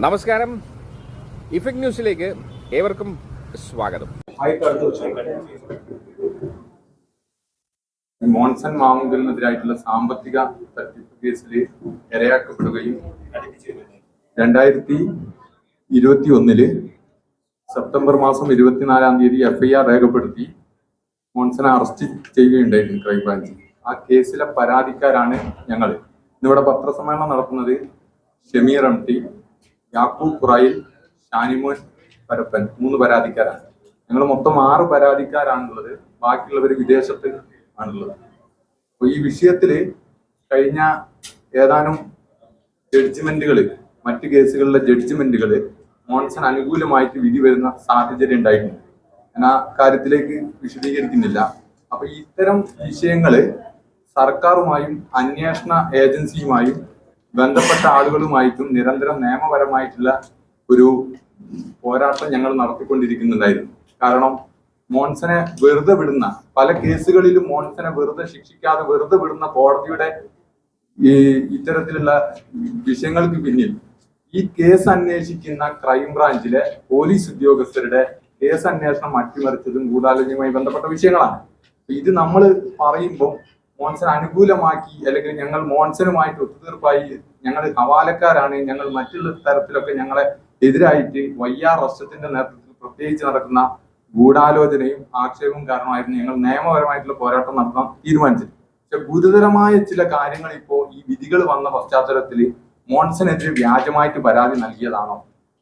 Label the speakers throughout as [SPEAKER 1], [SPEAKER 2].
[SPEAKER 1] നമസ്കാരം. ഇഫക്ട് ന്യൂസിലേക്ക് ഏവർക്കും സ്വാഗതം.
[SPEAKER 2] മോൺസൺ മാമുങ്കലിനെതിരായിട്ടുള്ള സാമ്പത്തിക തട്ടിപ്പ് കേസിൽ ഇരയാക്കപ്പെടുകയും രണ്ടായിരത്തി ഇരുപത്തി ഒന്നിൽ സെപ്റ്റംബർ മാസം ഇരുപത്തിനാലാം തീയതി എഫ്ഐആർ രേഖപ്പെടുത്തി മോൺസനെ അറസ്റ്റ് ചെയ്യുകയുണ്ടായിരുന്നു ക്രൈംബ്രാഞ്ച് ആ കേസിലെ പരാതിക്കാരാണ് ഞങ്ങൾ ഇന്നിവിടെ പത്രസമ്മേളനം നടത്തുന്നത് ഷമീർ എം ടി. യാക്കൂബ് ഖുറൈൽ ഷാനിമോൻ പരപ്പൻ മൂന്ന് പരാതിക്കാരാണ്. ഞങ്ങൾ മൊത്തം ആറ് പരാതിക്കാരാണുള്ളത്. ബാക്കിയുള്ളവർ വിദേശത്ത് ആണുള്ളത്. അപ്പൊ ഈ വിഷയത്തിൽ കഴിഞ്ഞ ഏതാനും ജഡ്ജ്മെന്റുകൾ മറ്റു കേസുകളിലെ ജഡ്ജ്മെന്റുകൾ മോൺസൺ അനുകൂലമായിട്ട് വിധി വരുന്ന സാഹചര്യം ഉണ്ടായിട്ടുണ്ട്. ഞാൻ ആ കാര്യത്തിലേക്ക് വിശദീകരിക്കുന്നില്ല. അപ്പൊ ഇത്തരം വിഷയങ്ങൾ സർക്കാരുമായും അന്വേഷണ ഏജൻസിയുമായും ബന്ധപ്പെട്ട ആളുകളുമായിട്ടും നിരന്തരം നിയമപരമായിട്ടുള്ള ഒരു പോരാട്ടം ഞങ്ങൾ നടത്തിക്കൊണ്ടിരിക്കുന്നുണ്ടായിരുന്നു. കാരണം മോൺസനെ വെറുതെ വിടുന്ന പല കേസുകളിലും മോൺസനെ വെറുതെ ശിക്ഷിക്കാതെ വെറുതെ വിടുന്ന കോടതിയുടെ ഈ ഇത്തരത്തിലുള്ള വിഷയങ്ങൾക്ക് പിന്നിൽ ഈ കേസ് അന്വേഷിക്കുന്ന ക്രൈംബ്രാഞ്ചിലെ പോലീസ് ഉദ്യോഗസ്ഥരുടെ കേസ് അന്വേഷണം അട്ടിമറിച്ചതും ഗൂഢാലോചനയുമായി ബന്ധപ്പെട്ട വിഷയങ്ങളാണ്. ഇത് നമ്മൾ പറയുമ്പോൾ മോൺസൺ അനുകൂലമാക്കി അല്ലെങ്കിൽ ഞങ്ങൾ മോൺസനുമായിട്ട് ഒത്തുതീർപ്പായി ഞങ്ങൾ ഹവാലക്കാരാണ് ഞങ്ങൾ മറ്റുള്ള തരത്തിലൊക്കെ ഞങ്ങളെ എതിരായിട്ട് വയ്യാർ റസ്റ്റത്തിന്റെ നേതൃത്വത്തിൽ പ്രത്യേകിച്ച് നടക്കുന്ന ഗൂഢാലോചനയും ആക്ഷേപവും കാരണമായിരുന്നു ഞങ്ങൾ നിയമപരമായിട്ടുള്ള പോരാട്ടം നടത്താൻ തീരുമാനിച്ചത്. പക്ഷെ ഗുരുതരമായ ചില കാര്യങ്ങൾ ഇപ്പോൾ ഈ വിധികൾ വന്ന പശ്ചാത്തലത്തിൽ മോൺസനെതിരെ വ്യാജമായിട്ട് പരാതി നൽകിയതാണോ?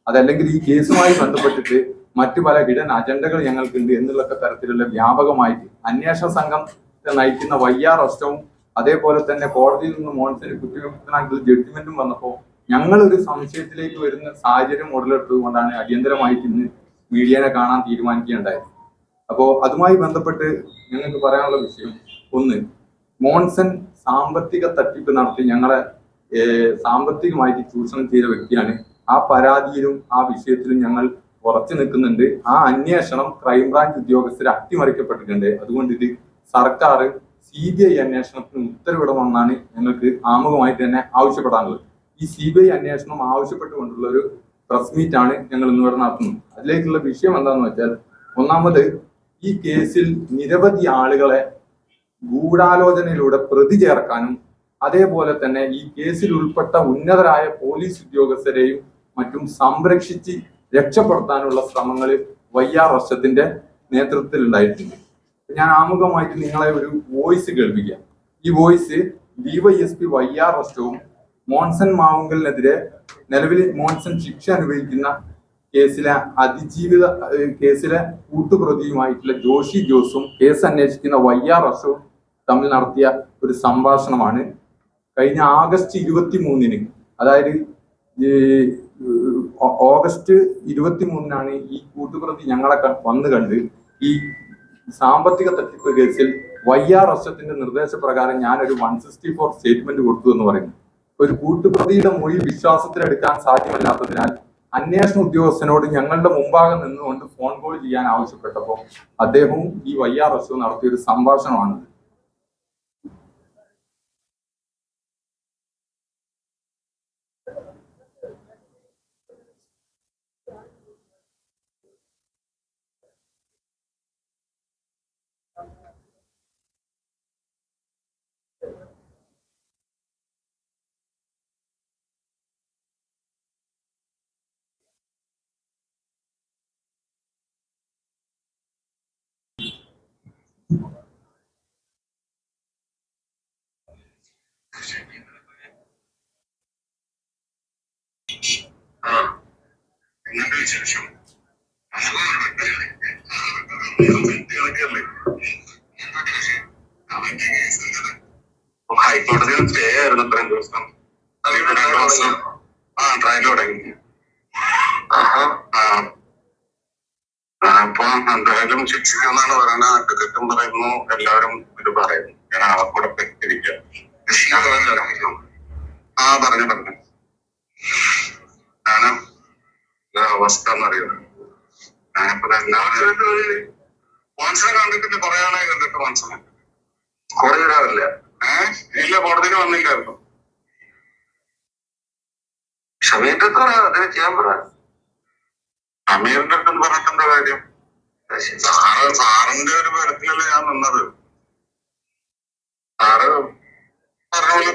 [SPEAKER 2] അതല്ലെങ്കിൽ ഈ കേസുമായി ബന്ധപ്പെട്ടിട്ട് മറ്റു പല ഹിഡൻ അജണ്ടകൾ ഞങ്ങൾക്കുണ്ട് എന്നുള്ള തരത്തിലുള്ള വ്യാപകമായിട്ട് അന്വേഷണ സംഘം നയിക്കുന്ന വയ്യാർ അസ്റ്റവും അതേപോലെ തന്നെ കോടതിയിൽ നിന്ന് മോൺസന് കുറ്റവിമുക്തനായിട്ടുള്ള ജഡ്ജ്മെന്റും വന്നപ്പോൾ ഞങ്ങൾ ഒരു സംശയത്തിലേക്ക് വരുന്ന സാഹചര്യം ഉടലെടുത്തത് കൊണ്ടാണ് അടിയന്തരമായി ഇന്ന് മീഡിയനെ കാണാൻ തീരുമാനിക്കുകയുണ്ടായത്. അപ്പോൾ അതുമായി ബന്ധപ്പെട്ട് ഞങ്ങൾക്ക് പറയാനുള്ള വിഷയം ഒന്ന് മോൺസൺ സാമ്പത്തിക തട്ടിപ്പ് നടത്തി ഞങ്ങളെ സാമ്പത്തികമായിട്ട് ചൂഷണം ചെയ്ത വ്യക്തിയാണ്. ആ പരാതിയിലും ആ വിഷയത്തിലും ഞങ്ങൾ ഉറച്ചു നിൽക്കുന്നുണ്ട്. ആ അന്വേഷണം ക്രൈംബ്രാഞ്ച് ഉദ്യോഗസ്ഥർ അട്ടിമറിക്കപ്പെട്ടിട്ടുണ്ട്. അതുകൊണ്ട് ഇത് സർക്കാർ സി ബി ഐ അന്വേഷണത്തിന് ഉത്തരവിടണമെന്നാണ് ഞങ്ങൾക്ക് ആമുഖമായിട്ട് തന്നെ ആവശ്യപ്പെടാനുള്ളത്. ഈ സി ബി ഐ അന്വേഷണം ആവശ്യപ്പെട്ടുകൊണ്ടുള്ള ഒരു പ്രസ് മീറ്റ് ആണ് ഞങ്ങൾ ഇന്നിവിടെ നടത്തുന്നത്. അതിലേക്കുള്ള വിഷയം എന്താണെന്ന് വെച്ചാൽ ഒന്നാമത് ഈ കേസിൽ നിരവധി ആളുകളെ ഗൂഢാലോചനയിലൂടെ പ്രതി ചേർക്കാനും അതേപോലെ തന്നെ ഈ കേസിൽ ഉൾപ്പെട്ട ഉന്നതരായ പോലീസ് ഉദ്യോഗസ്ഥരെയും മറ്റും സംരക്ഷിച്ച് രക്ഷപ്പെടുത്താനുള്ള ശ്രമങ്ങൾ വയ്യാർ വർഷത്തിന്റെ നേതൃത്വത്തിൽ ഉണ്ടായിട്ടുണ്ട് ഞാൻ ആമുഖമായിട്ട് നിങ്ങളെ ഒരു വോയിസ് കേൾപ്പിക്കാം. ഈ വോയിസ് ഡിവൈഎസ്പി ആർ റസ്റ്റവും മോൺസൺ മാവുങ്കലിനെതിരെ നിലവിൽ മോൺസൺ ശിക്ഷ അനുഭവിക്കുന്ന കേസിലെ അതിജീവിത കേസിലെ കൂട്ടുപ്രതിയുമായിട്ടുള്ള ജോഷി ജോസും കേസ് അന്വേഷിക്കുന്ന വൈ ആർ റഷവും തമ്മിൽ നടത്തിയ ഒരു സംഭാഷണമാണ്. കഴിഞ്ഞ ആഗസ്റ്റ് ഇരുപത്തി മൂന്നിന് അതായത് ഓഗസ്റ്റ് ഇരുപത്തി മൂന്നിനാണ് ഈ കൂട്ടുപ്രതി ഞങ്ങളെ വന്ന് കണ്ട് ഈ സാമ്പത്തിക തട്ടിപ്പ് കേസിൽ വൈ ആർ അശ്വത്തിന്റെ നിർദ്ദേശപ്രകാരം ഞാൻ ഒരു വൺ സിക്സ്റ്റി ഫോർ സ്റ്റേറ്റ്മെന്റ് കൊടുത്തു എന്ന് പറയുന്നു. ഒരു കൂട്ടുപ്രതിയുടെ മൊഴി വിശ്വാസത്തിലെടുക്കാൻ സാധ്യമല്ലാത്തതിനാൽ അന്വേഷണ ഉദ്യോഗസ്ഥനോട് ഞങ്ങളുടെ മുമ്പാകെ നിന്നുകൊണ്ട് ഫോൺ കോൾ ചെയ്യാൻ ആവശ്യപ്പെട്ടപ്പോൾ അദ്ദേഹവും ഈ വയ്യാർ വർഷവും നടത്തിയ ഒരു സംഭാഷണമാണ്
[SPEAKER 3] വിശേഷം ഹൈക്കോടതിയിൽ സ്റ്റേ ആയിരുന്നു ഇത്രയും ദിവസം. രണ്ട് ദിവസം ആ ട്രയൽ തുടങ്ങി. അപ്പൊ എന്തായാലും ശിക്ഷിക്കുന്നാണ് പറയുന്നത്. അഡ്വക്കറ്റും പറയുന്നു. എല്ലാവരും ഇത് പറയുന്നു ഞാൻ ആ കൂടെ പെട്ടിരിക്കാം ആ പറഞ്ഞു പറഞ്ഞു ഞാനും ഇത് അവസ്ഥ എന്നറിയോ ഞാനിപ്പോ എല്ലാവരും മോൻസനെ പറയാനായി കണ്ടിട്ട് മനസ്സിലായി. കുറെ ഇടാറില്ല. ഏഹ് ഇല്ല കോടതിയിൽ വന്നില്ലായിരുന്നു. ഷമീറിന്റെ അടുത്ത് പറയാം അതിനെ ചെയ്യാൻ പറ ഷമീറിന്റെ അടുത്ത് പറഞ്ഞിട്ട് എന്താ കാര്യം? സാറ് സാറിന്റെ ഒരു ബലത്തിലല്ലേ ഞാൻ നിന്നത്. സാറ് പറഞ്ഞ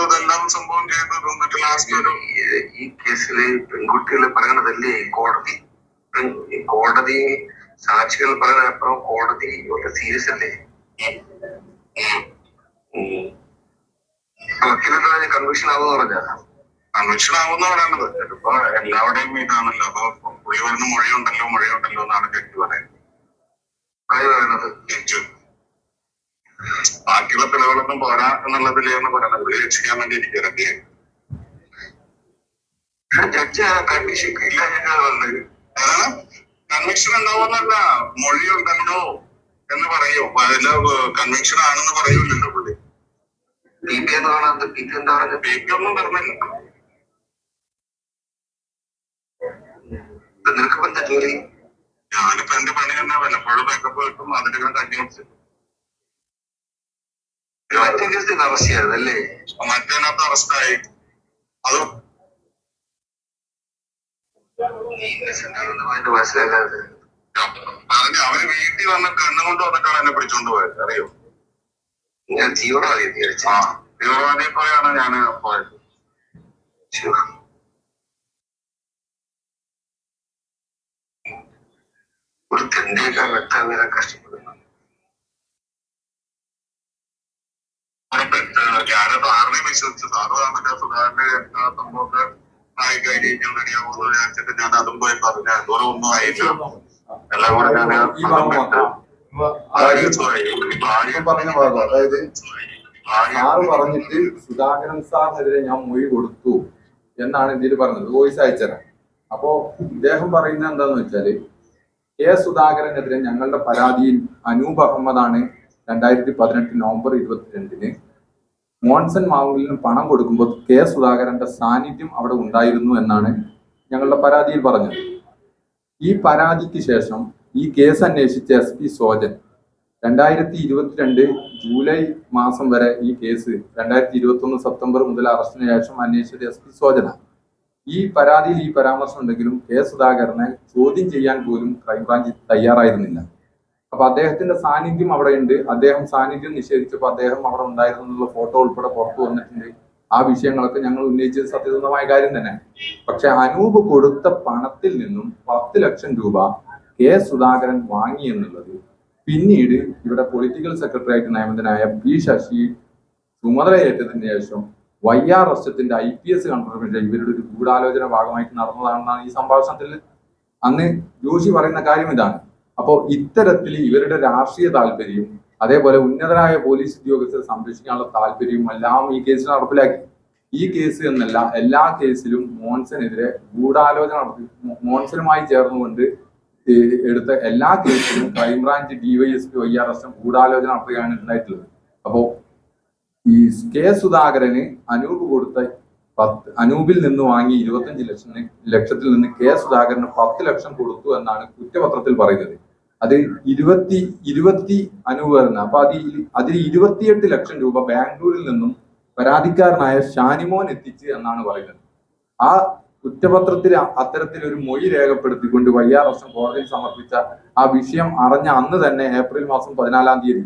[SPEAKER 3] പോലെ നമ്മൾ സംഭവം ചെയ്തത് എന്നിട്ട് ലാസ്റ്റ് ഒരു ഈ കേസിൽ പെൺകുട്ടികളെ പറയണതല്ലേ കോടതി? കോടതി സാക്ഷികൾ പറയുന്നപ്പുറം കോടതി വളരെ സീരിയസ് അല്ലേ? വക്കീലെന്താ കൺവിക്ഷൻ ആവുന്ന പറഞ്ഞ? കൺവിക്ഷൻ ആവുന്ന പറയണത് ഇപ്പൊ എല്ലാവരുടെയും ഇതാണല്ലോ. അപ്പൊ പുള്ളി പറഞ്ഞ മൊഴിയുണ്ടല്ലോ മൊഴിയുണ്ടല്ലോ എന്നാണ് ജഡ്ജി പറയുന്നത്. പറയണത് ജഡ്ജ്. ബാക്കിയുള്ള തെളിവുകളൊന്നും പോരാ എന്നുള്ളതിലാണ് പറയുന്നത് പുള്ളി രക്ഷിക്കാൻ വേണ്ടി ഇരിക്കുന്നത് ജഡ്ജ് കൺവിക്ഷൻ ഇല്ല ഏതാണ്? കൺവിക്ഷൻ ഉണ്ടാവുന്നല്ല മൊഴിയുണ്ടല്ലോ എന്ന് പറയൂ. അതിൽ കൺവിക്ഷൻ ആണെന്ന് പറയൂലല്ലോ പുള്ളി. പി പി എന്ന് പറഞ്ഞത് പി പി എന്താ പറഞ്ഞത്? പി പി ഒന്നും പറഞ്ഞില്ല. നിനക്കിപ്പോ എന്താ ജോലി? ഞാനിപ്പോ എന്റെ പണി തന്നെ വല്ലപ്പോഴും ബാക്കപ്പ് കിട്ടും അതിന്റെ തട്ടി വെച്ച് മറ്റേ കേസിൽ അറസ്റ്റ് ചെയ്തല്ലേ മറ്റേനകത്ത് അറസ്റ്റായി അത് മനസ്സിലാക്കാതെ അതിന് അവർ വീട്ടിൽ വന്ന കണ്ണുകൊണ്ട് വന്നിട്ടാണ് എന്നെ പിടിച്ചോണ്ട് പോയത്. അറിയോ? ഞാൻ തീവ്രവാദി ആ തീവ്രവാദിയെ പോലെയാണ് ഞാൻ പോയത്. ഒരു തെണ്ടിയൊക്കെ വെട്ടാൻ വരാൻ കഷ്ടപ്പെടുന്നു. ഞാനത് ആറിനെ വിശ്വസിച്ചു സാറ് പറഞ്ഞ സുധാകരന്റെ സംഭവമൊക്കെ ആയി റെഡിയാവുമെന്ന് വിചാരിച്ചിട്ട് ഞാൻ അതും പോയി പറഞ്ഞു. അതുപോലെ ഒന്നും ആയില്ല എല്ലാം കൂടെ ഞാൻ
[SPEAKER 2] ഈ അതായത് ഇപ്പം അതായത് സാറ് പറഞ്ഞിട്ട് സുധാകരൻ സാറിനെതിരെ ഞാൻ മൊഴി കൊടുത്തു എന്നാണ് ഇതിൽ പറഞ്ഞത്. വോയിസ് അയച്ചത്. അപ്പോ ഇദ്ദേഹം പറയുന്നത് എന്താന്ന് വെച്ചാൽ കെ സുധാകരനെതിരെ ഞങ്ങളുടെ പരാതിയിൽ അനൂപ് അഹമ്മദാണ് രണ്ടായിരത്തി പതിനെട്ട് നവംബർ ഇരുപത്തിരണ്ടിന് മോൺസൺ മാവുലിന് പണം കൊടുക്കുമ്പോൾ കെ സുധാകരന്റെ സാന്നിധ്യം അവിടെ ഉണ്ടായിരുന്നു എന്നാണ് ഞങ്ങളുടെ പരാതിയിൽ പറഞ്ഞത്. ഈ പരാതിക്ക് ശേഷം ഈ കേസ് അന്വേഷിച്ച എസ് പി സോജൻ രണ്ടായിരത്തി ഇരുപത്തിരണ്ട് ജൂലൈ മാസം വരെ ഈ കേസ് രണ്ടായിരത്തി ഇരുപത്തി ഒന്ന് സെപ്റ്റംബർ മുതൽ അറസ്റ്റിന് ശേഷം അന്വേഷിച്ചത് എസ് പി സോജന ഈ പരാതിയിൽ ഈ പരാമർശം ഉണ്ടെങ്കിലും കെ സുധാകരനെ ചോദ്യം ചെയ്യാൻ പോലും ക്രൈംബ്രാഞ്ച് തയ്യാറായിരുന്നില്ല. അപ്പൊ അദ്ദേഹത്തിന്റെ സാന്നിധ്യം അവിടെ ഉണ്ട് അദ്ദേഹം സാന്നിധ്യം നിഷേധിച്ചപ്പോൾ അദ്ദേഹം അവിടെ ഉണ്ടായിരുന്നു എന്നുള്ള ഫോട്ടോ ഉൾപ്പെടെ പുറത്തു വന്നിട്ടുണ്ട്. ആ വിഷയങ്ങളൊക്കെ ഞങ്ങൾ ഉന്നയിച്ചത് സത്യസന്ധമായ കാര്യം തന്നെ. പക്ഷെ അനൂപ് കൊടുത്ത പണത്തിൽ നിന്നും പത്ത് ലക്ഷം രൂപ കെ സുധാകരൻ വാങ്ങി എന്നുള്ളത് പിന്നീട് ഇവിടെ പൊളിറ്റിക്കൽ സെക്രട്ടറി ആയിട്ട് നിയമിതനായ പി ശശി ചുമതലയേറ്റതിന് ശേഷം വൈ ആർ എസ്റ്റത്തിന്റെ ഐ പി എസ് കൺഫർമേഷൻ ഇവരുടെ ഒരു ഗൂഢാലോചന ഭാഗമായിട്ട് നടന്നതാണെന്നാണ് ഈ സംഭാഷണത്തിൽ. അന്ന് ജോഷി പറയുന്ന കാര്യം ഇതാണ്. അപ്പോൾ ഇത്തരത്തിൽ ഇവരുടെ രാഷ്ട്രീയ താല്പര്യവും അതേപോലെ ഉന്നതരായ പോലീസ് ഉദ്യോഗസ്ഥരെ സംരക്ഷിക്കാനുള്ള താല്പര്യവും എല്ലാം ഈ കേസിൽ നടപ്പിലാക്കി. ഈ കേസ് എന്നല്ല എല്ലാ കേസിലും മോൻസനെതിരെ ഗൂഢാലോചന നടത്തി മോൺസനുമായി ചേർന്നുകൊണ്ട് എടുത്ത എല്ലാ കേസിലും crime branch DYSP Y R S ഗൂഢാലോചന നടത്തുകയാണ് ഉണ്ടായിട്ടുള്ളത്. അപ്പോ ഈ കെ സുധാകരന് അനൂപ് കൊടുത്ത പത്ത് അനൂപിൽ നിന്ന് വാങ്ങി ഇരുപത്തഞ്ച് ലക്ഷം ലക്ഷത്തിൽ നിന്ന് കെ സുധാകരന് പത്ത് ലക്ഷം കൊടുത്തു എന്നാണ് കുറ്റപത്രത്തിൽ പറയുന്നത്. അത് ഇരുപത്തി ഇരുപത്തി അനൂപ് വരുന്ന അപ്പൊ അത് അതിൽ ഇരുപത്തിയെട്ട് ലക്ഷം രൂപ ബാംഗ്ലൂരിൽ നിന്നും പരാതിക്കാരനായ ഷാനിമോൻ എത്തിച്ച് എന്നാണ് പറയുന്നത്. ആ കുറ്റപത്രത്തിൽ അ- അത്തരത്തിൽ ഒരു മൊഴി രേഖപ്പെടുത്തിക്കൊണ്ട് വൈ ആർ എസ് കോടതിയിൽ സമർപ്പിച്ച ആ വിഷയം അറിഞ്ഞ അന്ന് തന്നെ ഏപ്രിൽ മാസം പതിനാലാം തീയതി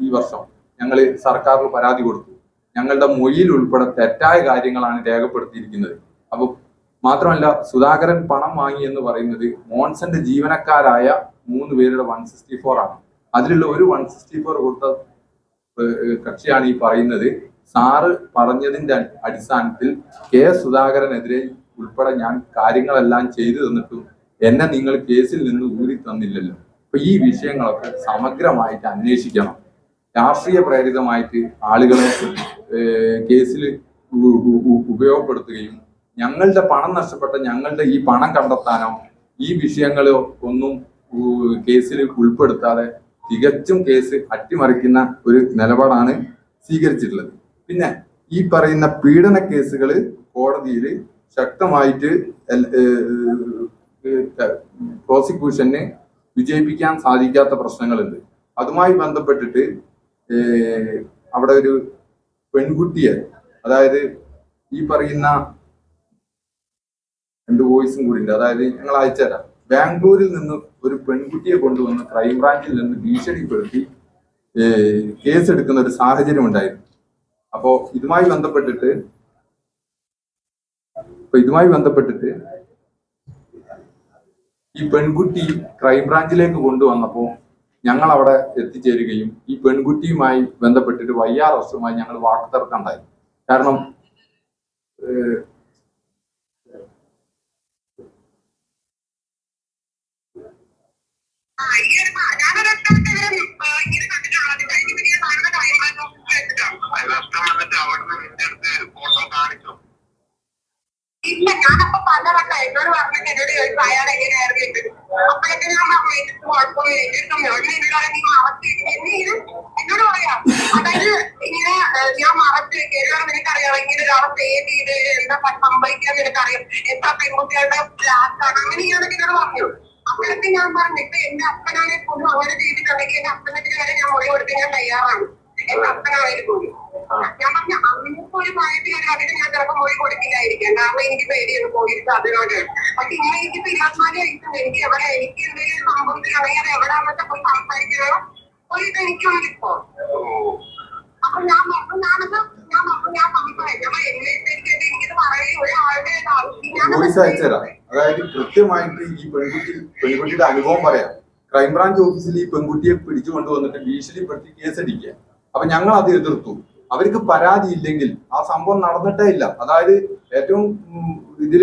[SPEAKER 2] ഈ വർഷം ഞങ്ങൾ സർക്കാരിൽ പരാതി കൊടുത്തു. ഞങ്ങളുടെ മൊഴിയിൽ ഉൾപ്പെടെ തെറ്റായ കാര്യങ്ങളാണ് രേഖപ്പെടുത്തിയിരിക്കുന്നത്. അപ്പൊ മാത്രമല്ല സുധാകരൻ പണം വാങ്ങി എന്ന് പറയുന്നത് മോൺസന്റെ ജീവനക്കാരായ മൂന്ന് പേരുടെ വൺ സിക്സ്റ്റി ഫോർ ആണ്. അതിലുള്ള ഒരു വൺ സിക്സ്റ്റി ഫോർ കൊടുത്ത കക്ഷിയാണ് ഈ പറയുന്നത്. സാറ് പറഞ്ഞതിന്റെ അടിസ്ഥാനത്തിൽ കെ സുധാകരനെതിരെ ഉൾപ്പെടെ ഞാൻ കാര്യങ്ങളെല്ലാം ചെയ്തു തന്നിട്ടും എന്നെ നിങ്ങൾ കേസിൽ നിന്ന് ഊരി തന്നില്ലല്ലോ. അപ്പൊ ഈ വിഷയങ്ങളൊക്കെ സമഗ്രമായിട്ട് അന്വേഷിക്കണം. രാഷ്ട്രീയ പ്രേരിതമായിട്ട് ആളുകളെ കേസിൽ ഉപയോഗപ്പെടുത്തുകയും ഞങ്ങളുടെ പണം നഷ്ടപ്പെട്ട ഞങ്ങളുടെ ഈ പണം കണ്ടെത്താനോ ഈ വിഷയങ്ങളോ ഒന്നും കേസിൽ ഉൾപ്പെടുത്താതെ തികച്ചും കേസ് അട്ടിമറിക്കുന്ന ഒരു നിലപാടാണ് സ്വീകരിച്ചിട്ടുള്ളത്. പിന്നെ ഈ പറയുന്ന പീഡന കേസുകൾ കോടതിയിൽ ശക്തമായിട്ട് പ്രോസിക്യൂഷന് വിജയിപ്പിക്കാൻ സാധിക്കാത്ത പ്രശ്നങ്ങളുണ്ട്. അതുമായി ബന്ധപ്പെട്ടിട്ട് അവിടെ ഒരു പെൺകുട്ടിയെ അതായത് ഈ പറയുന്ന രണ്ട് വോയിസും കൂടി ഉണ്ട് അതായത് ഞങ്ങൾ അയച്ചുതരാം. ബാംഗ്ലൂരിൽ നിന്ന് ഒരു പെൺകുട്ടിയെ കൊണ്ടുവന്ന് ക്രൈംബ്രാഞ്ചിൽ നിന്ന് ഭീഷണിപ്പെടുത്തി കേസെടുക്കുന്ന ഒരു സാഹചര്യം ഉണ്ടായിരുന്നു. അപ്പോ ഇതുമായി ബന്ധപ്പെട്ടിട്ട് അപ്പൊ ഇതുമായി ബന്ധപ്പെട്ടിട്ട് ഈ പെൺകുട്ടി ക്രൈംബ്രാഞ്ചിലേക്ക് കൊണ്ടുവന്നപ്പോ ഞങ്ങൾ അവിടെ എത്തിച്ചേരുകയും ഈ പെൺകുട്ടിയുമായി ബന്ധപ്പെട്ടിട്ട് വൈ ആർ എസുമായി ഞങ്ങൾ വാക്കുതർക്കം ഉണ്ടായി. കാരണം ഏഹ്,
[SPEAKER 4] ആ, ഈ ഒരു പ- ഞാനൊരു ഒറ്റ ഇവരെ, ആ, ഇങ്ങനെ കണ്ടിട്ടുള്ളൂ. അത് കഴിഞ്ഞ് പിന്നെ ഞാൻ കാണുന്ന കാര്യങ്ങളൊന്നും കേട്ടിട്ടില്ല. ഇല്ല ഞാനപ്പോ പലവട്ടം എന്നോട് പറഞ്ഞിട്ട് എന്നോട് ചോദിച്ചു അയാൾ എങ്ങനെയായിരുന്നു എന്ന്. അപ്പോഴൊക്കെ ഞാൻ പറഞ്ഞു എനിക്ക് കുഴപ്പമില്ല എന്റെ അടുത്ത് ഞാൻ എന്നോട് നിങ്ങൾ അവസ്ഥ എന്നെ ഇത് എന്നോട് പറയാം. അതായത് ഇങ്ങനെ ഞാൻ മറച്ചു വെക്കുക നിനക്കറിയാം ഇങ്ങനെ ഒരാളെ സേവ് ചെയ്ത് എന്താ സംഭവിക്കാൻ നിനക്കറിയാം. എത്ര പെൺകുട്ടികളുടെ ഫ്ലാറ്റ് ആണ്. അങ്ങനെ ഞാനൊക്കെ എന്നോട് പറഞ്ഞു. അപ്പോഴൊക്കെ ഞാൻ പറഞ്ഞു ഇപ്പൊ എന്റെ അപ്പനാണെ പോലും അങ്ങനെ ചെയ്തിട്ടുണ്ടെങ്കിൽ എന്റെ അപ്പനെതിരെ വരെ ഞാൻ മുറി കൊടുക്കാൻ ഞാൻ തയ്യാറാണ്. എന്റെ അപ്പനാണെങ്കിൽ പോലും. ഞാൻ പറഞ്ഞ അന്നത്തെ ഒരു പ്രായത്തിൽ ഒരു അതിന് ഞാൻ ചിലപ്പോൾ മൊഴി കൊടുക്കില്ലായിരിക്കാം. കാരണം എനിക്ക് പേടിയാണ് പോയിരുന്നു അതിനോട്. പക്ഷെ ഇങ്ങനെ എനിക്കിപ്പോ ഇരുപത്തിനാല് വയസ്സുണ്ട് എനിക്ക് എവിടെ എനിക്ക് എന്തെങ്കിലും സംഭവത്തിലാണെങ്കിൽ അത് എവിടെയാണെന്നൊക്കെ പോയി സംസാരിക്കാനോ ഒരു ഇത് എനിക്കുണ്ടിപ്പോ അപ്പൊ ഞാൻ പറഞ്ഞു ഞാനത്
[SPEAKER 2] വോയിസ് അയച്ചുതരാം അതായത് കൃത്യമായിട്ട് ഈ പെൺകുട്ടി പെൺകുട്ടിയുടെ അനുഭവം പറയാം. ക്രൈംബ്രാഞ്ച് ഓഫീസിൽ ഈ പെൺകുട്ടിയെ പിടിച്ചു കൊണ്ടുവന്നിട്ട് ഭീഷണിപ്പെടുത്തി കേസടിക്കുക. അപ്പൊ ഞങ്ങൾ അത് എതിർത്തു. അവർക്ക് പരാതി ഇല്ലെങ്കിൽ ആ സംഭവം നടന്നിട്ടേ ഇല്ല. അതായത് ഏറ്റവും ഇതിൽ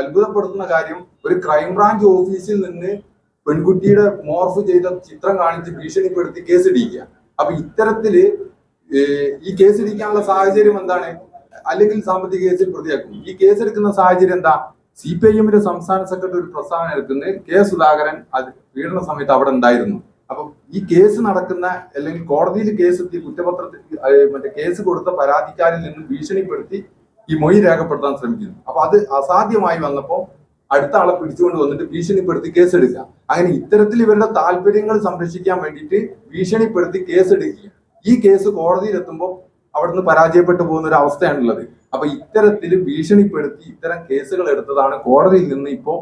[SPEAKER 2] അത്ഭുതപ്പെടുത്തുന്ന കാര്യം ഒരു ക്രൈംബ്രാഞ്ച് ഓഫീസിൽ നിന്ന് പെൺകുട്ടിയുടെ മോർഫ് ചെയ്ത ചിത്രം കാണിച്ച് ഭീഷണിപ്പെടുത്തി കേസിടിക്കുക. അപ്പൊ ഇത്തരത്തിൽ ഈ കേസ് ഇരിക്കാനുള്ള സാഹചര്യം എന്താണ്? അല്ലെങ്കിൽ സാമ്പത്തിക കേസിൽ പ്രതിയാക്കും. ഈ കേസ് എടുക്കുന്ന സാഹചര്യം എന്താ? സി പി ഐ എമ്മിന്റെ സംസ്ഥാന സെക്രട്ടറി ഒരു പ്രസ്താവന എടുക്കുന്നത് കെ സുധാകരൻ അത് വീടുന്ന സമയത്ത് അവിടെ ഉണ്ടായിരുന്നു. അപ്പൊ ഈ കേസ് നടക്കുന്ന അല്ലെങ്കിൽ കോടതിയിൽ കേസ് എത്തി കുറ്റപത്രത്തിൽ മറ്റേ കേസ് കൊടുത്ത പരാതിക്കാരിൽ നിന്ന് ഭീഷണിപ്പെടുത്തി ഈ മൊഴി രേഖപ്പെടുത്താൻ ശ്രമിക്കുന്നു. അപ്പൊ അത് അസാധ്യമായി വന്നപ്പോൾ അടുത്ത ആളെ പിടിച്ചുകൊണ്ട് വന്നിട്ട് ഭീഷണിപ്പെടുത്തി കേസെടുക്കുക. അങ്ങനെ ഇത്തരത്തിൽ ഇവരുടെ താല്പര്യങ്ങൾ സംരക്ഷിക്കാൻ വേണ്ടിയിട്ട് ഭീഷണിപ്പെടുത്തി കേസെടുക്കുക ഈ കേസ് കോടതിയിൽ എത്തുമ്പോൾ അവിടുന്ന് പരാജയപ്പെട്ടു പോകുന്ന ഒരു അവസ്ഥയാണുള്ളത്. അപ്പൊ ഇത്തരത്തിൽ ഭീഷണിപ്പെടുത്തി ഇത്തരം കേസുകൾ എടുത്തതാണ് കോടതിയിൽ നിന്ന് ഇപ്പോ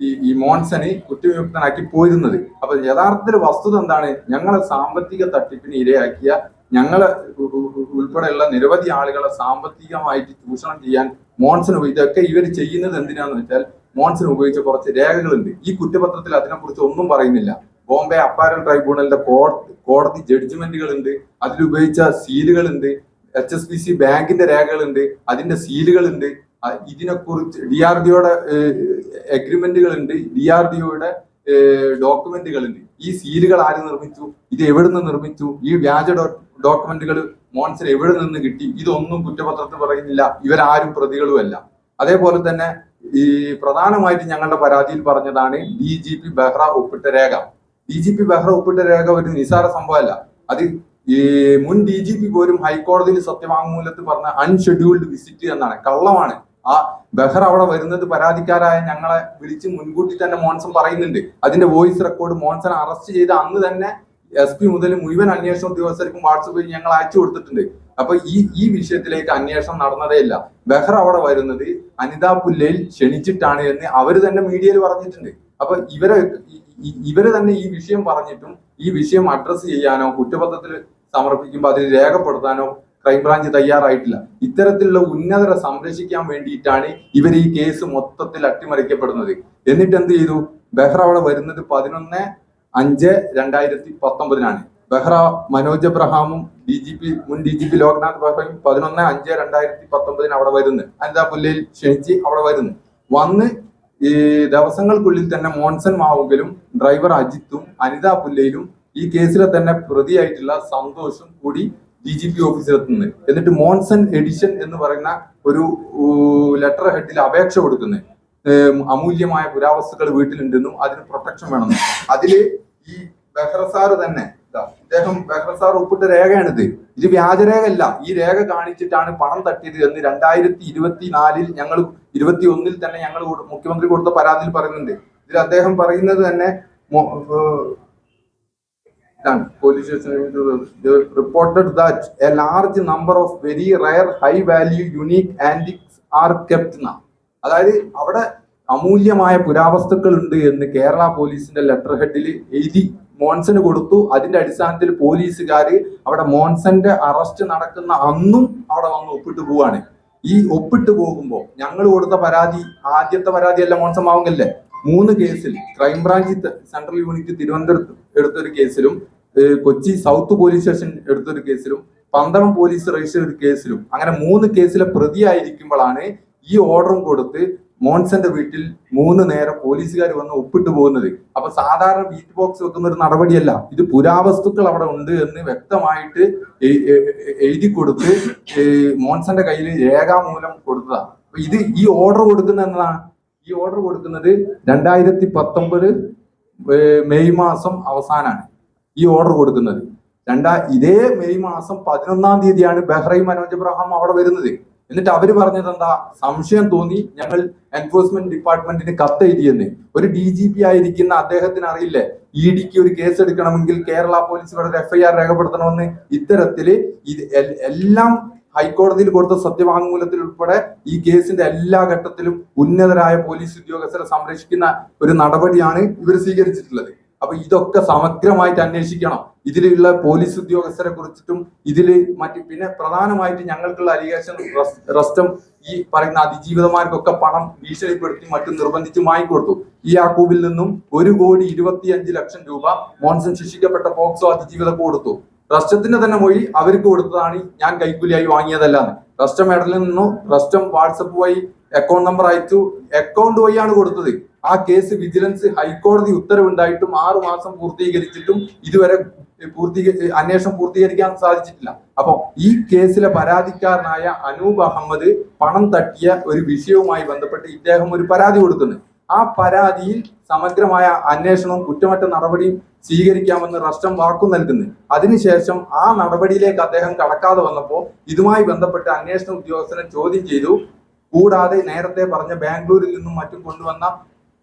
[SPEAKER 2] ഈ ഈ മോൻസനെ കുറ്റവിമുക്തനാക്കി പോയിരുന്നത്. അപ്പൊ യഥാർത്ഥത്തിൽ വസ്തുത എന്താണ്? ഞങ്ങളെ സാമ്പത്തിക തട്ടിപ്പിന് ഇരയാക്കിയ ഞങ്ങളെ ഉൾപ്പെടെയുള്ള നിരവധി ആളുകളെ സാമ്പത്തികമായിട്ട് ചൂഷണം ചെയ്യാൻ മോൺസൺ ഇതൊക്കെ ഇവർ ചെയ്യുന്നത് എന്തിനാന്ന് വെച്ചാൽ മോൺസൺ ഉപയോഗിച്ച കുറച്ച് രേഖകളുണ്ട്. ഈ കുറ്റപത്രത്തിൽ അതിനെക്കുറിച്ച് ഒന്നും പറയുന്നില്ല. ബോംബെ അപ്പാരൽ ട്രൈബ്യൂണലിന്റെ കോടതി ഉണ്ട് അതിലുപയോഗിച്ച സീലുകൾ ഉണ്ട് എച്ച് എസ് ബി സി ബാങ്കിന്റെ രേഖകളുണ്ട്. അതിന്റെ സീലുകൾ ഉണ്ട് ഇതിനെക്കുറിച്ച് ഡി ആർ ഡിഒയുടെ അഗ്രിമെന്റുകൾ ഉണ്ട് ഡി ആർ ഡിഒയുടെ ഡോക്യുമെന്റുകൾ ഉണ്ട് ഈ സീലുകൾ ആര് നിർമ്മിച്ചു? ഇത് എവിടെ നിന്ന് നിർമ്മിച്ചു? ഈ വ്യാജ ഡോക്യുമെന്റുകൾ മോൺസൺ എവിടെ നിന്ന് കിട്ടി? ഇതൊന്നും കുറ്റപത്രത്തിൽ പറയുന്നില്ല. ഇവരാരും പ്രതികളുമല്ല. അതേപോലെ തന്നെ ഈ പ്രധാനമായിട്ട് ഞങ്ങളുടെ പരാതിയിൽ പറഞ്ഞതാണ് ഡി ജി പി ബെഹ്റ ഒപ്പിട്ട രേഖ. ഡി ജി പി ബെഹ്റ ഒപ്പിട്ട രേഖ ഒരു നിസാര സംഭവമല്ല. അത് ഈ മുൻ ഡി ജി പി പോലും ഹൈക്കോടതിയിൽ സത്യവാങ്മൂലത്ത് പറഞ്ഞ അൺഷെഡ്യൂൾഡ് വിസിറ്റ് എന്നാണ്. കള്ളമാണ്. ആ ബെഹ്റ അവിടെ വരുന്നത് പരാതിക്കാരായ ഞങ്ങളെ വിളിച്ച് മുൻകൂട്ടി തന്നെ മോൺസൺ പറയുന്നുണ്ട്. അതിന്റെ വോയിസ് റെക്കോർഡ് മോൺസൺ അറസ്റ്റ് ചെയ്ത് അന്ന് തന്നെ എസ് പി മുതൽ മുഴുവൻ അന്വേഷണ ഉദ്യോഗസ്ഥർക്കും വാട്സപ്പിൽ ഞങ്ങൾ അയച്ചു കൊടുത്തിട്ടുണ്ട്. അപ്പൊ ഈ ഈ വിഷയത്തിലേക്ക് അന്വേഷണം നടന്നതേ ഇല്ല. അവിടെ വരുന്നത് അനിതാ പുല്ലയിൽ ക്ഷണിച്ചിട്ടാണ് എന്ന് അവർ തന്നെ മീഡിയയിൽ പറഞ്ഞിട്ടുണ്ട്. അപ്പൊ ഇവരെ ഇവർ തന്നെ ഈ വിഷയം പറഞ്ഞിട്ടും ഈ വിഷയം അഡ്രസ് ചെയ്യാനോ കുറ്റപത്രത്തിൽ സമർപ്പിക്കുമ്പോൾ അതിന് രേഖപ്പെടുത്താനോ ക്രൈംബ്രാഞ്ച് തയ്യാറായിട്ടില്ല. ഇത്തരത്തിലുള്ള ഉന്നതരെ സംരക്ഷിക്കാൻ വേണ്ടിയിട്ടാണ് ഇവർ ഈ കേസ് മൊത്തത്തിൽ അട്ടിമറിക്കപ്പെടുന്നത്. എന്നിട്ട് എന്ത് ചെയ്തു? ബെഹ്റ അവിടെ വരുന്നത് പതിനൊന്ന് അഞ്ച് രണ്ടായിരത്തി പത്തൊമ്പതിനാണ് ബെഹ്റ മനോജ് എബ്രഹാമും ഡി ജി പി മുൻ ഡി ജി പി ലോക്നാഥ് ബെഹ്റയും പതിനൊന്ന് അഞ്ച് രണ്ടായിരത്തി പത്തൊമ്പതിന് അവിടെ വരുന്നു. അനിതാ പുല്ലയിൽ ക്ഷണിച്ച് അവിടെ വരുന്നു. വന്ന് ഈ ദിവസങ്ങൾക്കുള്ളിൽ തന്നെ മോൺസൺ മാവുകലും ഡ്രൈവർ അജിത്തും അനിതാ പുല്ലയിലും ഈ കേസിലെ തന്നെ പ്രതിയായിട്ടുള്ള സന്തോഷും കൂടി ഡി ജി പി ഓഫീസിലെത്തുന്നത് എന്നിട്ട് മോൺസൺ എഡിഷൻ എന്ന് പറയുന്ന ഒരു ലെറ്റർ ഹെഡിൽ അപേക്ഷ കൊടുക്കുന്നത് അമൂല്യമായ പുരാവസ്തുക്കൾ വീട്ടിലുണ്ടെന്നും അതിന് പ്രൊട്ടക്ഷൻ വേണമെന്നും. അതിൽ ഈ ബെഹ്റസാർ തന്നെ ഇദ്ദേഹം ബെഹ്റ സാർ ഒപ്പിട്ട രേഖയാണിത്. ഇത് വ്യാജരേഖ അല്ല ഈ രേഖ കാണിച്ചിട്ടാണ് പണം തട്ടിയത് എന്ന് രണ്ടായിരത്തി ഇരുപത്തി നാലിൽ ഞങ്ങൾ ഇരുപത്തി ഒന്നിൽ തന്നെ ഞങ്ങൾ മുഖ്യമന്ത്രി കൊടുത്ത പരാതിയിൽ പറയുന്നുണ്ട്. ഇതിൽ അദ്ദേഹം പറയുന്നത് തന്നെ police station reported that a large number of very rare high value unique antiques are kept അതായത് അവിടെ അമൂല്യമായ പുരാവസ്തുക്കൾ ഉണ്ട് എന്ന് കേരള പോലീസിന്റെ ലെറ്റർ ഹെഡിൽ എഴുതി മോൺസന് കൊടുത്തു. അതിന്റെ അടിസ്ഥാനത്തിൽ പോലീസുകാർ അവിടെ മോൺസന്റെ അറസ്റ്റ് നടക്കുന്ന അന്നും അവിടെ വന്ന് ഒപ്പിട്ട് പോവാണ്. ഈ ഒപ്പിട്ട് പോകുമ്പോൾ ഞങ്ങൾ കൊടുത്ത പരാതി ആദ്യത്തെ പരാതി അല്ല മോൺസൺ മാവുങ്കല്ലേ മൂന്ന് കേസിൽ ക്രൈംബ്രാഞ്ച് സെൻട്രൽ യൂണിറ്റ് തിരുവനന്തപുരത്ത് എടുത്തൊരു കേസിലും കൊച്ചി സൗത്ത് പോലീസ് സ്റ്റേഷൻ എടുത്തൊരു കേസിലും പന്തളം പോലീസ് രജിസ്റ്റർ കേസിലും. അങ്ങനെ മൂന്ന് കേസിലെ പ്രതിയായിരിക്കുമ്പോഴാണ് ഈ ഓർഡറും കൊടുത്ത് മോൺസന്റെ വീട്ടിൽ മൂന്ന് നേരം പോലീസുകാർ വന്ന് ഒപ്പിട്ട് പോകുന്നത്. അപ്പൊ സാധാരണ ബീറ്റ് ബോക്സ് വെക്കുന്ന ഒരു നടപടിയല്ല. ഇത് പുരാവസ്തുക്കൾ അവിടെ ഉണ്ട് എന്ന് വ്യക്തമായിട്ട് എഴുതി കൊടുത്ത് മോൺസന്റെ കയ്യിൽ രേഖാമൂലം കൊടുത്തതാണ്. ഇത് ഈ ഓർഡർ കൊടുക്കുന്ന എന്നതാണ് ഈ ഓർഡർ കൊടുക്കുന്നത് രണ്ടായിരത്തി പത്തൊമ്പത് മെയ് മാസം അവസാനാണ് ഈ ഓർഡർ കൊടുക്കുന്നത്. രണ്ടാ ഇതേ മെയ് മാസം പതിനൊന്നാം തീയതിയാണ് ബഹ്റൈൻ മനോജ് അബ്രഹാം അവിടെ വരുന്നത്. എന്നിട്ട് അവർ പറഞ്ഞത് എന്താ? സംശയം തോന്നി ഞങ്ങൾ എൻഫോഴ്സ്മെന്റ് ഡിപ്പാർട്ട്മെന്റിന് കത്തെഴുതിയെന്ന്. ഒരു ഡി ജി പി ആയിരിക്കുന്ന അദ്ദേഹത്തിന് അറിയില്ലേ? ഇ ഡിക്ക് ഒരു കേസ് എടുക്കണമെങ്കിൽ കേരള പോലീസ് ഇവിടെ ഒരു എഫ്ഐആർ രേഖപ്പെടുത്തണമെന്ന് ഇത്തരത്തിൽ ഇത് എല്ലാം ഹൈക്കോടതിയിൽ കൊടുത്ത സത്യവാങ്മൂലത്തിൽ ഉൾപ്പെടെ ഈ കേസിന്റെ എല്ലാ ഘട്ടത്തിലും ഉന്നതരായ പോലീസ് ഉദ്യോഗസ്ഥരെ സംരക്ഷിക്കുന്ന ഒരു നടപടിയാണ് ഇവർ സ്വീകരിച്ചിട്ടുള്ളത്. അപ്പൊ ഇതൊക്കെ സമഗ്രമായിട്ട് അന്വേഷിക്കണം. ഇതിലുള്ള പോലീസ് ഉദ്യോഗസ്ഥരെ കുറിച്ചിട്ടും ഇതിൽ മറ്റ് പിന്നെ പ്രധാനമായിട്ട് ഞങ്ങൾക്കുള്ള അലിഗേഷൻ റസ്റ്റം ഈ പറയുന്ന അതിജീവിതമാർക്കൊക്കെ പണം ഭീഷണിപ്പെടുത്തി മറ്റും നിർബന്ധിച്ച് വാങ്ങിക്കൊടുത്തു ഈ യാക്കൂബിൽ നിന്നും ഒരു കോടി ഇരുപത്തിയഞ്ച് ലക്ഷം രൂപ മോൺസൺ ശിക്ഷിക്കപ്പെട്ട പോക്സോ അതിജീവിത കൊടുത്തു. റസ്റ്റത്തിന്റെ തന്നെ മൊഴി അവർക്ക് കൊടുത്തതാണ് ഞാൻ കൈക്കൂലിയായി വാങ്ങിയതല്ലാന്ന്. റസ്റ്റം മെഡലിൽ നിന്നും റസ്റ്റം വാട്സപ്പ് വഴി അക്കൗണ്ട് നമ്പർ അയച്ചു. അക്കൗണ്ട് വഴിയാണ് കൊടുത്തത്. ആ കേസ് വിജിലൻസ് ഹൈക്കോടതി ഉത്തരവുണ്ടായിട്ടും ആറു മാസം പൂർത്തീകരിച്ചിട്ടും ഇതുവരെ പൂർത്തീക അന്വേഷണം പൂർത്തീകരിക്കാൻ സാധിച്ചിട്ടില്ല. അപ്പോൾ ഈ കേസിലെ പരാതിക്കാരനായ അനൂപ് അഹമ്മദ് പണം തട്ടിയ ഒരു വിഷയവുമായി ബന്ധപ്പെട്ട് ഇദ്ദേഹം ഒരു പരാതി കൊടുക്കുന്നു. ആ പരാതിയിൽ സമഗ്രമായ അന്വേഷണവും കുറ്റമറ്റ നടപടിയും സ്വീകരിക്കാമെന്ന് റഷ്ടം വാക്കു നൽകുന്നു. അതിനുശേഷം ആ നടപടിയിലേക്ക് അദ്ദേഹം കടക്കാതെ വന്നപ്പോൾ ഇതുമായി ബന്ധപ്പെട്ട് അന്വേഷണ ഉദ്യോഗസ്ഥനെ ചോദ്യം ചെയ്തു. കൂടാതെ നേരത്തെ പറഞ്ഞ ബാംഗ്ലൂരിൽ നിന്നും മറ്റും കൊണ്ടുവന്ന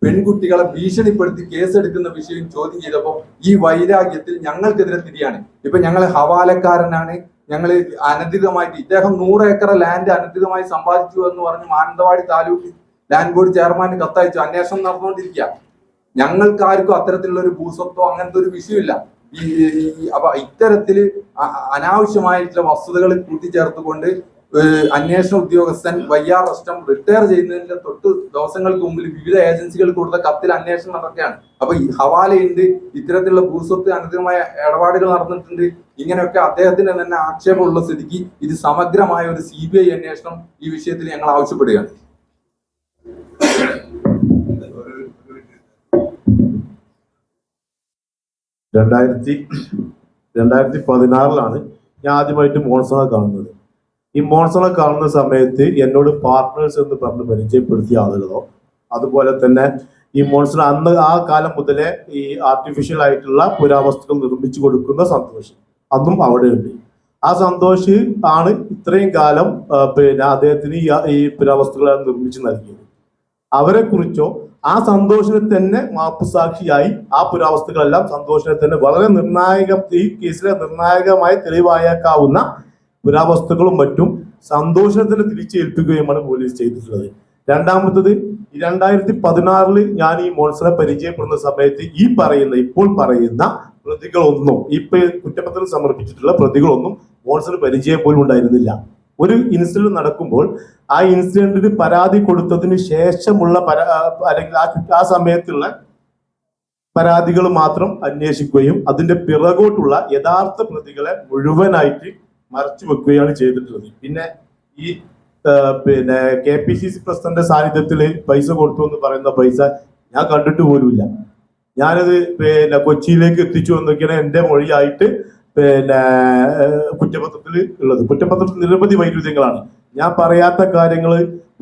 [SPEAKER 2] പെൺകുട്ടികളെ ഭീഷണിപ്പെടുത്തി കേസെടുക്കുന്ന വിഷയം ചോദ്യം ചെയ്തപ്പോൾ ഈ വൈരാഗ്യത്തിൽ ഞങ്ങൾക്കെതിരെ തിരിയാണ്. ഇപ്പൊ ഞങ്ങൾ ഹവാലക്കാരനാണ്. ഞങ്ങൾ അനധികമായിട്ട് ഇദ്ദേഹം നൂറ് ഏക്കർ ലാൻഡ് അനധികമായി സമ്പാദിച്ചു എന്ന് പറഞ്ഞ് മാനന്തവാടി താലൂക്ക് ലാൻഡ് ബോർഡ് ചെയർമാന് കത്തയച്ചു. അന്വേഷണം നടന്നുകൊണ്ടിരിക്കുക. ഞങ്ങൾക്ക് ആർക്കും അത്തരത്തിലുള്ള ഒരു ഭൂസ്വത്തോ അങ്ങനത്തെ ഒരു വിഷയമില്ല. ഈ അപ്പൊ ഇത്തരത്തിൽ അനാവശ്യമായിട്ടുള്ള വസ്തുതകൾ കൂട്ടിച്ചേർത്തുകൊണ്ട് അന്വേഷണ ഉദ്യോഗസ്ഥൻ വയ്യാർ റസ്റ്റം റിട്ടയർ ചെയ്യുന്നതിന്റെ തൊട്ട് ദിവസങ്ങൾക്ക് മുമ്പിൽ വിവിധ ഏജൻസികൾ കൊടുത്ത കത്തിൽ അന്വേഷണം നടക്കുകയാണ്. അപ്പൊ ഹവാലയുണ്ട് ഇത്തരത്തിലുള്ള ഭൂസ്വത്ത് അനധികമായ ഇടപാടുകൾ നടന്നിട്ടുണ്ട്. ഇങ്ങനെയൊക്കെ അദ്ദേഹത്തിന് തന്നെ ആക്ഷേപമുള്ള സ്ഥിതിക്ക് ഇത് സമഗ്രമായ ഒരു സി ബി ഐ അന്വേഷണം ഈ വിഷയത്തിൽ ഞങ്ങൾ ആവശ്യപ്പെടുകയാണ്.
[SPEAKER 5] രണ്ടായിരത്തി രണ്ടായിരത്തി പതിനാറിലാണ് ഞാൻ ആദ്യമായിട്ട് മോൺസണെ കാണുന്നത്. ഈ മോൺസണെ കാണുന്ന സമയത്ത് എന്നോട് പാർട്ട്നേഴ്സ് എന്ന് പറഞ്ഞ് പരിചയപ്പെടുത്തിയ ആളുകളോ അതുപോലെ തന്നെ ഈ മോൺസൺ അന്ന് ആ കാലം മുതലേ ഈ ആർട്ടിഫിഷ്യൽ ആയിട്ടുള്ള പുരാവസ്തുക്കൾ നിർമ്മിച്ചു കൊടുക്കുന്ന സന്തോഷം അന്നും അവിടെയുണ്ട്. ആ സന്തോഷ് ആണ് ഇത്രയും കാലം പിന്നെ അദ്ദേഹത്തിന് ഈ പുരാവസ്തുക്കളെ നിർമ്മിച്ചു നൽകിയത്. അവരെ കുറിച്ചോ ആ സന്തോഷിനെ തന്നെ മാപ്പുസാക്ഷിയായി ആ പുരാവസ്തുക്കളെല്ലാം സന്തോഷിനെ തന്നെ വളരെ നിർണായക ഈ കേസിലെ നിർണായകമായി തെളിവായേക്കാവുന്ന പുരാവസ്തുക്കളും മറ്റും സന്തോഷത്തിന് തിരിച്ചേൽപ്പിക്കുകയുമാണ് പോലീസ് ചെയ്തിട്ടുള്ളത്. രണ്ടാമത്തത് രണ്ടായിരത്തി പതിനാറിൽ ഞാൻ ഈ മോൺസറെ പരിചയപ്പെടുന്ന സമയത്ത് ഈ പറയുന്ന ഇപ്പോൾ പറയുന്ന പ്രതികളൊന്നും ഇപ്പൊ കുറ്റപത്രം സമർപ്പിച്ചിട്ടുള്ള പ്രതികളൊന്നും മോൺസന് പരിചയം പോലും ഉണ്ടായിരുന്നില്ല. ഒരു ഇൻസിഡന്റ് നടക്കുമ്പോൾ ആ ഇൻസിഡന്റിന് പരാതി കൊടുത്തതിന് ശേഷമുള്ള അല്ലെങ്കിൽ ആ ആ സമയത്തുള്ള പരാതികൾ മാത്രം അന്വേഷിക്കുകയും അതിന്റെ പിറകോട്ടുള്ള യഥാർത്ഥ പ്രതികളെ മുഴുവനായിട്ട് മറച്ചു വെക്കുകയാണ് ചെയ്തിട്ടുള്ളത്. പിന്നെ ഈ പിന്നെ K P C C president സാന്നിധ്യത്തിൽ പൈസ കൊടുത്തു എന്ന് പറയുന്ന പൈസ ഞാൻ കണ്ടിട്ട് പോലുമില്ല. ഞാനത് പിന്നെ കൊച്ചിയിലേക്ക് എത്തിച്ചു എന്നൊക്കെയാണ് എന്റെ മൊഴിയായിട്ട് പിന്നെ കുറ്റപത്രത്തിൽ ഉള്ളത്. കുറ്റപത്രത്തിൽ നിരവധി വൈരുദ്ധ്യങ്ങളാണ്. ഞാൻ പറയാത്ത കാര്യങ്ങൾ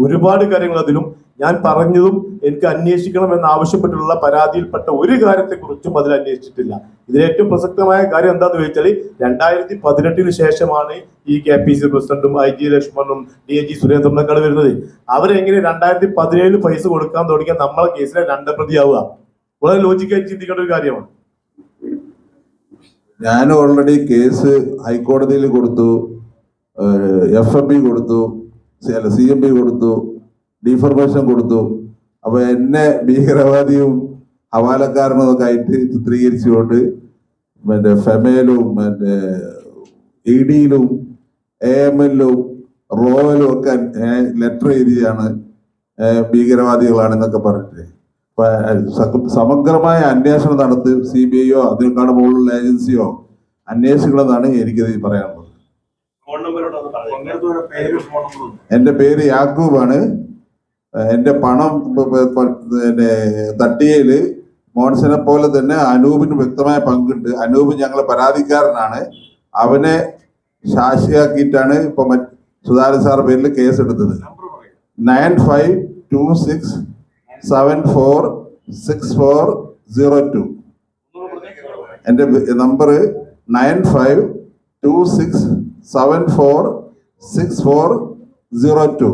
[SPEAKER 5] ഒരുപാട് കാര്യങ്ങൾ അതിലും ഞാൻ പറഞ്ഞതും എനിക്ക് അന്വേഷിക്കണം എന്ന് ആവശ്യപ്പെട്ടുള്ള പരാതിയിൽപ്പെട്ട ഒരു കാര്യത്തെക്കുറിച്ചും അതിൽ അന്വേഷിച്ചിട്ടില്ല. ഇതിൽ ഏറ്റവും പ്രസക്തമായ കാര്യം എന്താണെന്ന് ചോദിച്ചാൽ രണ്ടായിരത്തി പതിനെട്ടിന് ശേഷമാണ് ഈ കെ പി സി പ്രസിഡന്റും ഐ ജി ലക്ഷ്മണും ഡി എ ജി സുരേന്ദ്രനൊക്കെ വരുന്നത്. അവരെങ്ങനെ രണ്ടായിരത്തി പതിനേഴിൽ പൈസ കൊടുക്കാൻ തുടങ്ങിയാൽ നമ്മളെ കേസിലെ രണ്ടാം പ്രതിയാവുക വളരെ ലോജിക്കായി ചിന്തിക്കേണ്ട ഒരു കാര്യമാണ്.
[SPEAKER 6] ഞാൻ ഓൾറെഡി കേസ് ഹൈക്കോടതിയിൽ കൊടുത്തു എഫ് എം പി കൊടുത്തു സി എം പി കൊടുത്തു ഡിഫർമേഷൻ കൊടുത്തു. അപ്പൊ എന്നെ ഭീകരവാദിയും ഹവാലക്കാരനും ഒക്കെ ആയിട്ട് ചിത്രീകരിച്ചുകൊണ്ട് മറ്റേ ഫെമയിലും മറ്റേ ഇ ഡിയിലും എ എം എല്ലും റോയലും ഒക്കെ ലെറ്റർ എഴുതിയാണ് ഭീകരവാദികളാണെന്നൊക്കെ പറഞ്ഞിട്ട്. സമഗ്രമായ അന്വേഷണം നടത്തി സി ബി ഐയോ അതിനേക്കാൾ മുകളിലുള്ള ഏജൻസിയോ അന്വേഷിക്കണമെന്നാണ് എനിക്കത് പറയാനുള്ളത്. എന്റെ പേര് യാക്കൂബാണ്. എന്റെ പണം പിന്നെ തട്ടിയയിൽ മോൺസനെ പോലെ തന്നെ അനൂപിന് വ്യക്തമായ പങ്കുണ്ട്. അനൂപ് ഞങ്ങൾ പരാതിക്കാരനാണ്. അവനെ സാക്ഷിയാക്കിയിട്ടാണ് ഇപ്പൊ സുധാരൻ സാർ പേരിൽ കേസ് എടുത്തത് nine five two six seven four six four zero two. എന്റെ number nine five two six seven four six four zero two.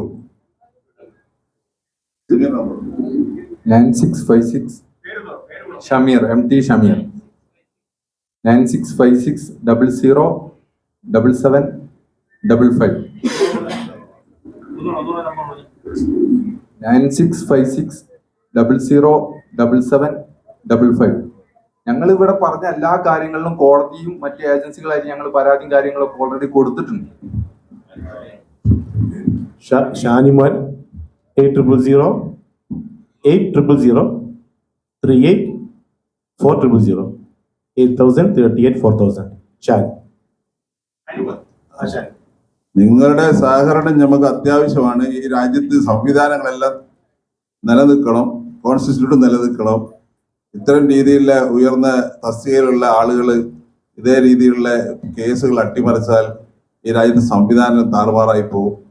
[SPEAKER 2] Nine six five six Shameer M T Shameer nine six five six double zero double seven double five nine six five six double zero double seven double five ഞങ്ങൾ ഇവിടെ പറഞ്ഞ എല്ലാ കാര്യങ്ങളിലും കോടതിയും മറ്റ് ഏജൻസികളായിട്ട് ഞങ്ങൾ പരാതിയും കാര്യങ്ങളൊക്കെ ഓൾറെഡി കൊടുത്തിട്ടുണ്ട്.
[SPEAKER 5] Shanimon eight triple zero eight triple zero three eight four triple zero eight thousand thirty eight four thousand Shan
[SPEAKER 6] നിങ്ങളുടെ സഹകരണം നമുക്ക് അത്യാവശ്യമാണ്. ഈ രാജ്യത്ത് സംവിധാനങ്ങളെല്ലാം നിലനിൽക്കണം. കോൺസ്റ്റിറ്റ്യൂട്ട് നിലനിൽക്കണം. ഇത്തരം രീതിയിലുള്ള ഉയർന്ന തസ്തികയിലുള്ള ആളുകൾ ഇതേ രീതിയിലുള്ള കേസുകൾ അട്ടിമറിച്ചാൽ ഈ രാജ്യത്തെ സംവിധാനം താറുമാറായി പോകും.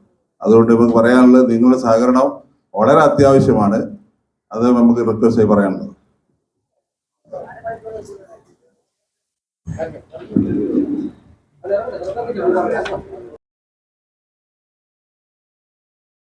[SPEAKER 6] അതുകൊണ്ട് നമുക്ക് പറയാനുള്ളത് നിങ്ങളുടെ സഹകരണം വളരെ അത്യാവശ്യമാണ്. അത് നമുക്ക് റിക്വസ്റ്റ് ആയി പറയാനുള്ളത്.